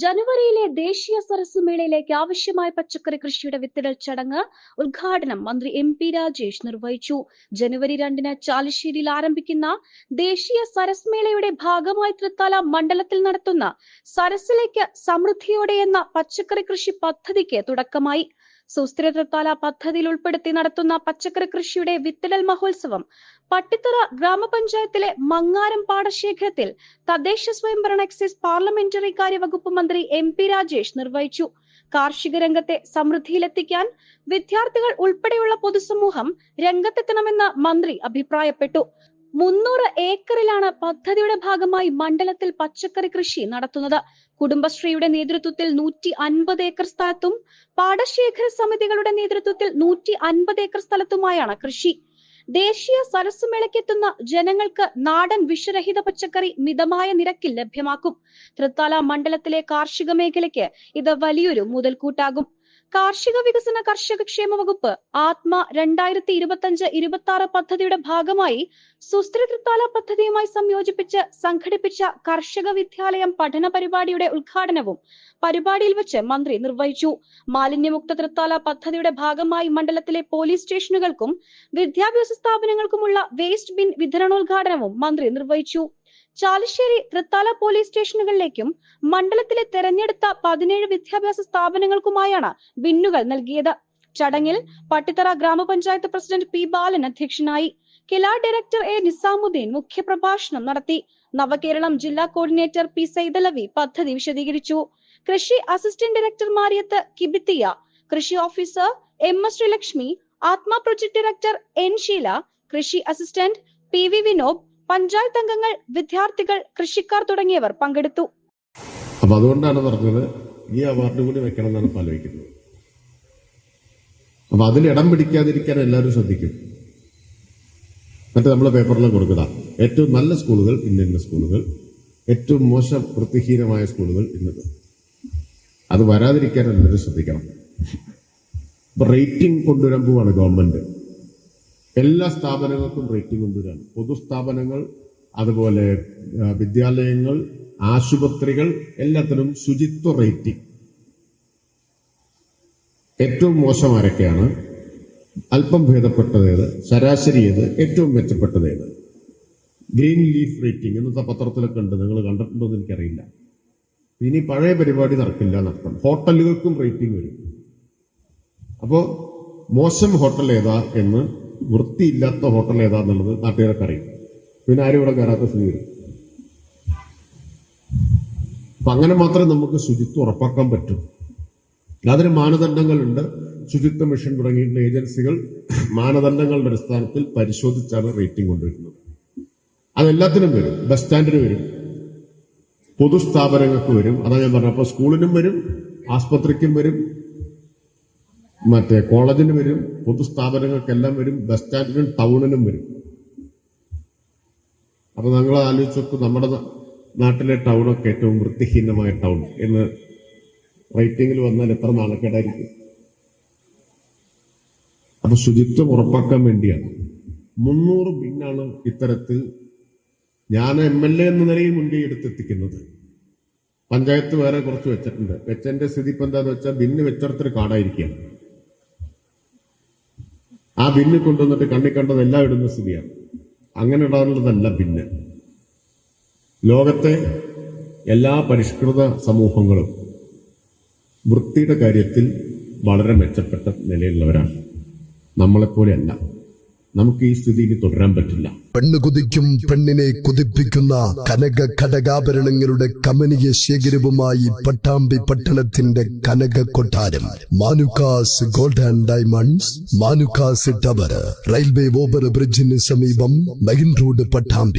ജനുവരിയിലെ ദേശീയ സരസ് മേളയിലേക്ക് ആവശ്യമായ പച്ചക്കറി കൃഷിയുടെ വിത്തിടൽ ചടങ്ങ് ഉദ്ഘാടനം മന്ത്രി എം പി രാജേഷ് നിർവഹിച്ചു. ജനുവരി രണ്ടിന് ചാലിശ്ശേരിയിൽ ആരംഭിക്കുന്ന ദേശീയ സരസ് മേളയുടെ ഭാഗമായി തൃത്താല മണ്ഡലത്തിൽ നടത്തുന്ന സരസിലേക്ക് സമൃദ്ധിയോടെ എന്ന പച്ചക്കറി കൃഷി പദ്ധതിക്ക് തുടക്കമായി. സുസ്ഥിര തൃത്താല പദ്ധതിയിൽ ഉൾപ്പെടുത്തി നടത്തുന്ന പച്ചക്കറി കൃഷിയുടെ വിത്തിടൽ മഹോത്സവം പട്ടിത്തറ ഗ്രാമപഞ്ചായത്തിലെ മങ്ങാരം പാടശേഖരത്തിൽ തദ്ദേശ സ്വയംഭരണ എക്സൈസ് പാർലമെന്ററി കാര്യ വകുപ്പ് മന്ത്രി എം പി രാജേഷ് നിർവഹിച്ചു. കാർഷിക രംഗത്തെ സമൃദ്ധിയിലെത്തിക്കാൻ വിദ്യാർത്ഥികൾ ഉൾപ്പെടെയുള്ള പൊതുസമൂഹം രംഗത്തെത്തണമെന്ന് മന്ത്രി അഭിപ്രായപ്പെട്ടു. മുന്നൂറ് ഏക്കറിലാണ് പദ്ധതിയുടെ ഭാഗമായി മണ്ഡലത്തിൽ പച്ചക്കറി കൃഷി നടത്തുന്നത്. കുടുംബശ്രീയുടെ നേതൃത്വത്തിൽ നൂറ്റി അൻപത് ഏക്കർ സ്ഥലത്തും പാടശേഖര സമിതികളുടെ നേതൃത്വത്തിൽ നൂറ്റി അൻപത് ഏക്കർ സ്ഥലത്തുമായാണ് കൃഷി. ദേശീയ സരസുമേളയ്ക്കെത്തുന്ന ജനങ്ങൾക്ക് നാടൻ വിഷരഹിത പച്ചക്കറി മിതമായ നിരക്കിൽ ലഭ്യമാക്കും. തൃത്താല മണ്ഡലത്തിലെ കാർഷിക മേഖലയ്ക്ക് ഇത് വലിയൊരു മുതൽക്കൂട്ടാകും. കാർഷിക വികസന കർഷക ക്ഷേമ വകുപ്പ് ആത്മ രണ്ടായിരത്തി ഇരുപത്തി അഞ്ച് ഇരുപത്തി ആറ് പദ്ധതിയുടെ ഭാഗമായി സുസ്ഥിര തൃത്താല പദ്ധതിയുമായി സംയോജിപ്പിച്ച് സംഘടിപ്പിച്ച കർഷക വിദ്യാലയം പഠന പരിപാടിയുടെ ഉദ്ഘാടനവും പരിപാടിയിൽ വെച്ച് മന്ത്രി നിർവഹിച്ചു. മാലിന്യമുക്ത തൃത്താല പദ്ധതിയുടെ ഭാഗമായി മണ്ഡലത്തിലെ പോലീസ് സ്റ്റേഷനുകൾക്കും വിദ്യാഭ്യാസ സ്ഥാപനങ്ങൾക്കുമുള്ള വേസ്റ്റ് ബിൻ വിതരണോദ്ഘാടനവും മന്ത്രി നിർവഹിച്ചു. ചാലിശ്ശേരി തൃത്താല പോലീസ് സ്റ്റേഷനുകളിലേക്കും മണ്ഡലത്തിലെ തെരഞ്ഞെടുത്ത പതിനേഴ് വിദ്യാഭ്യാസ സ്ഥാപനങ്ങൾക്കുമായാണ് ബിന്നുകൾ നൽകിയത്. ചടങ്ങിൽ പട്ടിത്തറ ഗ്രാമപഞ്ചായത്ത് പ്രസിഡന്റ് പി ബാലൻ അധ്യക്ഷനായി കില ഡയറക്ടർ എ നിസാമുദ്ദീൻ മുഖ്യപ്രഭാഷണം നടത്തി. നവകേരളം ജില്ലാ കോർഡിനേറ്റർ പി സൈതലവി പദ്ധതി വിശദീകരിച്ചു. കൃഷി അസിസ്റ്റന്റ് ഡയറക്ടർ മാരിയത്ത് കിബിത്തിയ കൃഷി ഓഫീസർ എം എസ് ശ്രീലക്ഷ്മി ആത്മ പ്രൊജക്ട് ഡയറക്ടർ എൻ ഷീല കൃഷി assistant P V Vinob panchayat അംഗങ്ങൾ വിദ്യാർത്ഥികൾ കൃഷിക്കാർ തുടങ്ങിയവർ പങ്കെടുത്തു. അപ്പൊ അതുകൊണ്ടാണ് പറഞ്ഞത് ഈ അവാർഡ് കൂടി വെക്കണം എന്നാണ് ആലോചിക്കുന്നത്. അപ്പൊ അതിൽ ഇടം പിടിക്കാതിരിക്കാൻ എല്ലാവരും ശ്രദ്ധിക്കും. മറ്റേ നമ്മൾ പേപ്പറിൽ കൊടുക്കുക ഏറ്റവും നല്ല സ്കൂളുകൾ ഇന്ന സ്കൂളുകൾ. ഏറ്റവും മോശം വൃത്തിഹീനമായ സ്കൂളുകൾ ഇന്നത്. അത് വരാതിരിക്കാൻ എല്ലാവരും ശ്രദ്ധിക്കണം. റേറ്റിംഗ് കൊണ്ടുവരാൻ പോവാണ് ഗവൺമെന്റ് എല്ലാ സ്ഥാപനങ്ങൾക്കും റേറ്റിംഗ് കൊണ്ടുവരാണ്. പൊതുസ്ഥാപനങ്ങൾ അതുപോലെ വിദ്യാലയങ്ങൾ ആശുപത്രികൾ എല്ലാത്തിനും ശുചിത്വ റേറ്റിംഗ് ഏറ്റവും മോശം ആരൊക്കെയാണ് അല്പം ഭേദപ്പെട്ടതേത് ശരാശരി ഏത് ഏറ്റവും മെച്ചപ്പെട്ടതേത്. ഗ്രീൻ ലീഫ് റേറ്റിംഗ് ഇന്നത്തെ പത്രത്തിലൊക്കെ ഉണ്ട് നിങ്ങൾ കണ്ടിട്ടുണ്ടോ എന്ന് എനിക്കറിയില്ല. ഇനി പഴയ പരിപാടി നടക്കില്ല നടക്കണം ഹോട്ടലുകൾക്കും റേറ്റിംഗ് വരും. അപ്പോൾ മോശം ഹോട്ടൽ ഏതാ എന്ന് വൃത്തിയില്ലാത്ത ഹോട്ടൽ ഏതാന്നുള്ളത് നാട്ടുകാരൊക്കെ അറിയും. പിന്നെ ആരും ഇവിടെ കയറാത്ത സ്ഥിതി വരും. അപ്പൊ അങ്ങനെ മാത്രമേ നമുക്ക് ശുചിത്വം ഉറപ്പാക്കാൻ പറ്റൂ. അതിന് മാനദണ്ഡങ്ങളുണ്ട്. ശുചിത്വ മിഷൻ തുടങ്ങിയിട്ടുള്ള ഏജൻസികൾ മാനദണ്ഡങ്ങളുടെ അടിസ്ഥാനത്തിൽ പരിശോധിച്ചാണ് റേറ്റിംഗ് കൊണ്ടുവരുന്നത്. അതെല്ലാത്തിനും വരും. ബസ് സ്റ്റാൻഡിന് വരും. പൊതുസ്ഥാപനങ്ങൾക്ക് വരും. അതാ ഞാൻ പറഞ്ഞത്. അപ്പൊ സ്കൂളിനും വരും. ആസ്പത്രിക്കും വരും. മറ്റേ കോളേജിന് വരും പൊതുസ്ഥാപനങ്ങൾക്കെല്ലാം വരും ബസ് സ്റ്റാൻഡിനും ടൗണിനും വരും. അപ്പൊ ഞങ്ങൾ ആലോചിച്ചു നമ്മുടെ നാട്ടിലെ ടൗണൊക്കെ ഏറ്റവും വൃത്തിഹീനമായ ടൗൺ എന്ന് റൈറ്റിംഗിൽ വന്നാൽ എത്ര നാണക്കേടായിരിക്കും? അപ്പൊ ശുചിത്വം ഉറപ്പാക്കാൻ വേണ്ടിയാണ്. മുന്നൂറ് ബിന്നാണ് ഇത്തരത്തിൽ ഞാൻ എം എൽ എ എന്ന നിലയിൽ മുൻകൈ എടുത്തെത്തിക്കുന്നത് പഞ്ചായത്ത് വേറെ കുറച്ച് വെച്ചിട്ടുണ്ട്. വെച്ചതിന്റെ സ്ഥിതി ഇപ്പൊ എന്താന്ന് വെച്ചാൽ ബിന്ന് വെച്ചിടത്തൊരു കാടായിരിക്കുകയാണ്. ആ ബിന്ന് കൊണ്ടുവന്നിട്ട് കണ്ണി കണ്ടത് എല്ലാം ഇടുന്ന സ്ഥിതിയാണ്. അങ്ങനെ ഇടാനുള്ളതല്ല ബിന്ന്. ലോകത്തെ എല്ലാ പരിഷ്കൃത സമൂഹങ്ങളും വൃത്തിയുടെ കാര്യത്തിൽ വളരെ മെച്ചപ്പെട്ട നിലയിലുള്ളവരാണ്. നമ്മളെപ്പോലെയല്ല. നമുക്ക് ഈ സ്ഥിതിയിൽ തുടരാൻ പറ്റില്ല. പെണ്ണ് കുതിക്കും പെണ്ണിനെ കുതിപ്പിക്കുന്ന കനക ഘടകാഭരണങ്ങളുടെ കമനീയ ശേഖരവുമായി പട്ടാമ്പി പട്ടണത്തിന്റെ കനക കൊട്ടാരം. Manukkas gold and diamonds Manukkas tower railway over ബ്രിഡ്ജിന് സമീപം മെയിൻ റോഡ് പട്ടാമ്പി.